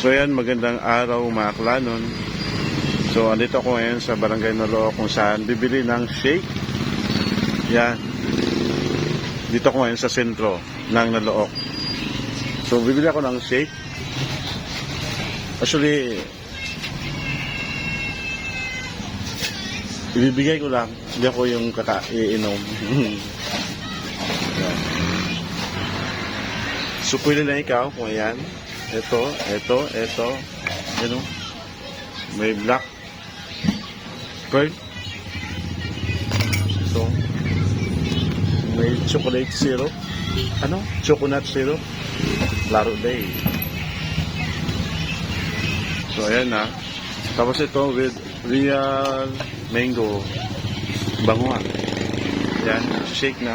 So yan, magandang araw mga klanon. So andito ako ngayon sa Barangay Nolo kung saan bibili ng shake. Yan. Dito ako ngayon sa sentro ng Nalook. So bibili ako ng shake. Actually, ibibigay ko lang. Hindi ako yung kaka-iinom. Yan. So pwede na ikaw kung ayan. Ito, ito, ito. Ano? May black pearl. Ito. May chocolate syrup. Ano? Chocolate syrup. Laro day. So ayan na. Tapos ito with real mango. Bango ah. Yan, shake na.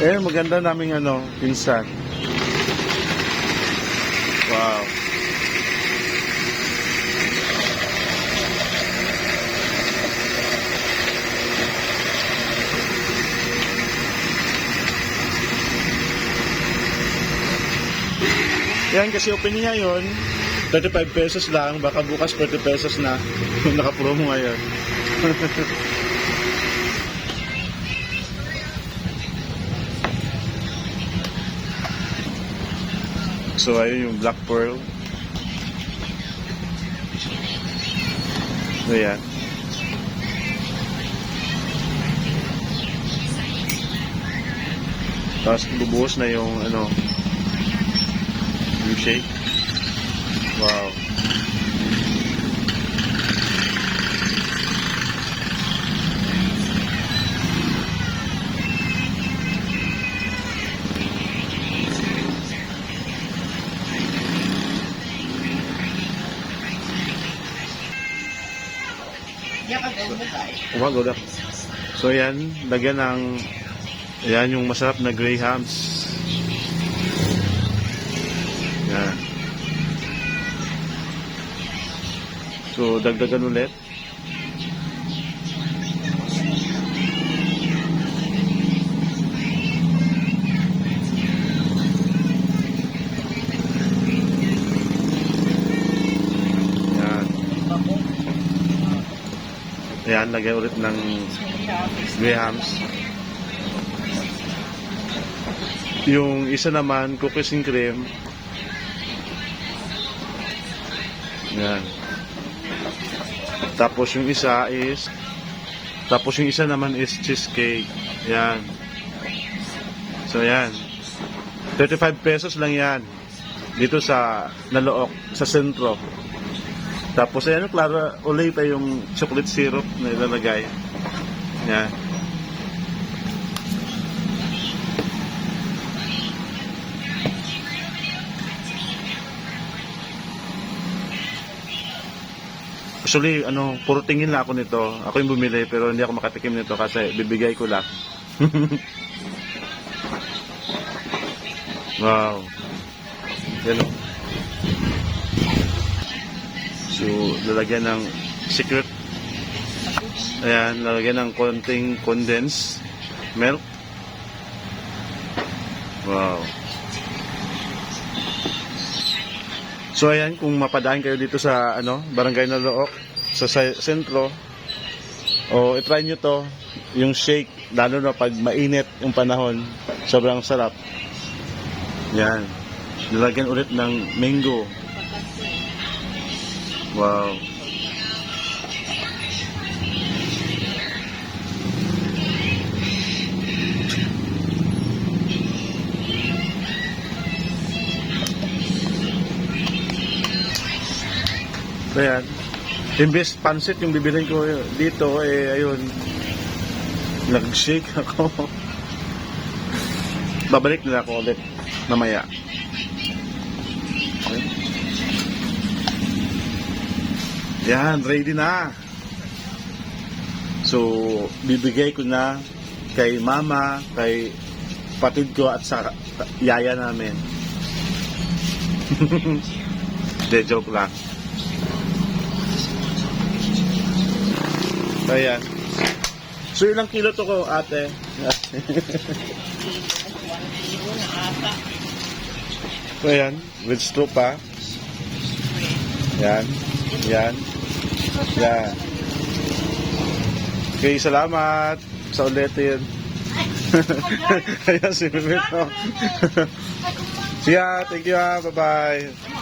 Eh, maganda naming ano, pinsan. Wow. Yan kasi open niya yun. 35 pesos lang. Baka bukas 40 pesos na. Naka-promo ngayon. So, ayun yung Black Pearl. Ayan. Tapos bubuhos na yung ano yung shake. Wow. Umago na. So yan, lagyan ng yan yung masarap na grahams. Yan. So dagdagan ulit. Yan, lagyan ulit ng grahams. Yung isa naman, cookies and cream. Yan. Tapos yung isa is tapos yung isa naman is cheesecake. Yan. So yan. 35 pesos lang yan. Dito sa Nalook, sa sentro. Tapos ayan, klaro, ulay pa yung chocolate syrup na ilalagay. Yan. Actually, ano, puro tingin lang ako nito. Ako yung bumili pero hindi ako makatikim nito kasi bibigay ko lang. wow. Yan o. lalagyan ng secret. Ayan, lalagyan ng konting condensed milk. Wow. So ayan, kung mapadaan kayo dito sa ano, Barangay Nalook, sa, sa sentro, o itry nyo to, yung shake, lalo na pag mainit yung panahon, sobrang sarap. Yan. Nilagyan ulit ng mango. Wow. So yan. Imbes pansit yung bibilin ko dito, eh ayun, nag-shake ako. Babalik nila ako ulit mamaya. Yan, ready na. So, bibigay ko na kay mama, kay patid ko at sa yaya namin. De joke lang. Ayan. So, ilang kilo to ko, ate? so, ayan. With straw pa. Yan. Yan. Yan. Okay, salamat sa ulitin. Ayan si Mimit. oh. Siya, thank you ha. Bye-bye.